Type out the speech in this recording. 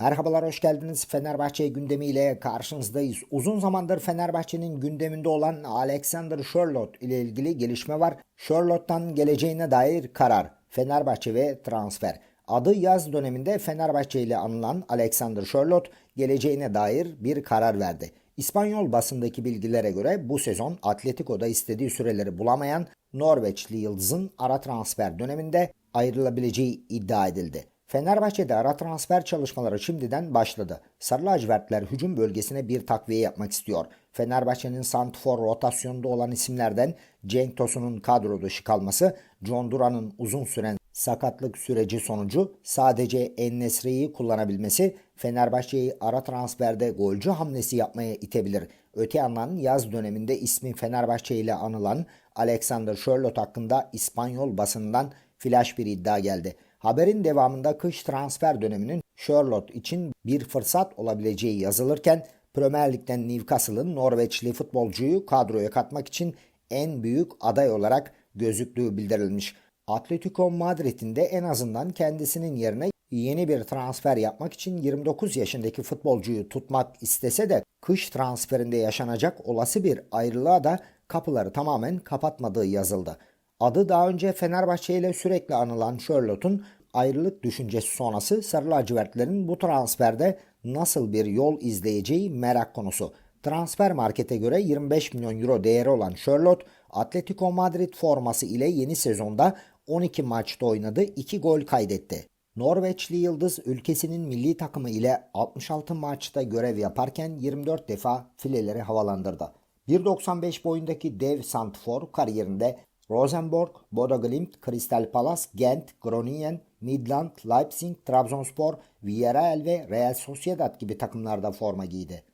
Merhabalar, hoş geldiniz. Fenerbahçe gündemiyle karşınızdayız. Uzun zamandır Fenerbahçe'nin gündeminde olan Alexander Sherlock ile ilgili gelişme var. Sherlock'tan geleceğine dair karar. Fenerbahçe ve transfer. Adı yaz döneminde Fenerbahçe ile anılan Alexander Sherlock geleceğine dair bir karar verdi. İspanyol basındaki bilgilere göre bu sezon Atletico'da istediği süreleri bulamayan Norveçli Yıldız'ın ara transfer döneminde ayrılabileceği iddia edildi. Fenerbahçe'de ara transfer çalışmaları şimdiden başladı. Sarı lacivertler hücum bölgesine bir takviye yapmak istiyor. Fenerbahçe'nin Santfor rotasyonunda olan isimlerden Cenk Tosun'un kadro dışı kalması, John Duran'ın uzun süren sakatlık süreci sonucu sadece Ennesri'yi kullanabilmesi Fenerbahçe'yi ara transferde golcü hamlesi yapmaya itebilir. Öte yandan yaz döneminde ismi Fenerbahçe ile anılan Alexander Sherlock hakkında İspanyol basından flash bir iddia geldi. Haberin devamında kış transfer döneminin Sherlock için bir fırsat olabileceği yazılırken Premier Lig'den Newcastle'ın Norveçli futbolcuyu kadroya katmak için en büyük aday olarak gözüktüğü bildirilmiş. Atletico Madrid'in de en azından kendisinin yerine yeni bir transfer yapmak için 29 yaşındaki futbolcuyu tutmak istese de kış transferinde yaşanacak olası bir ayrılığa da kapıları tamamen kapatmadığı yazıldı. Adı daha önce Fenerbahçe ile sürekli anılan Sherlock'un ayrılık düşüncesi sonrası Sarı lacivertlerin bu transferde nasıl bir yol izleyeceği merak konusu. Transfer markete göre 25 milyon euro değeri olan Sherlock, Atletico Madrid forması ile yeni sezonda 12 maçta oynadı, 2 gol kaydetti. Norveçli Yıldız ülkesinin milli takımı ile 66 maçta görev yaparken 24 defa fileleri havalandırdı. 1.95 boyundaki dev Santfor kariyerinde Rosenborg, Bodo Glimt, Crystal Palace, Gent, Groningen, Midland, Leipzig, Trabzonspor, Villarreal ve Real Sociedad gibi takımlarda forma giydi.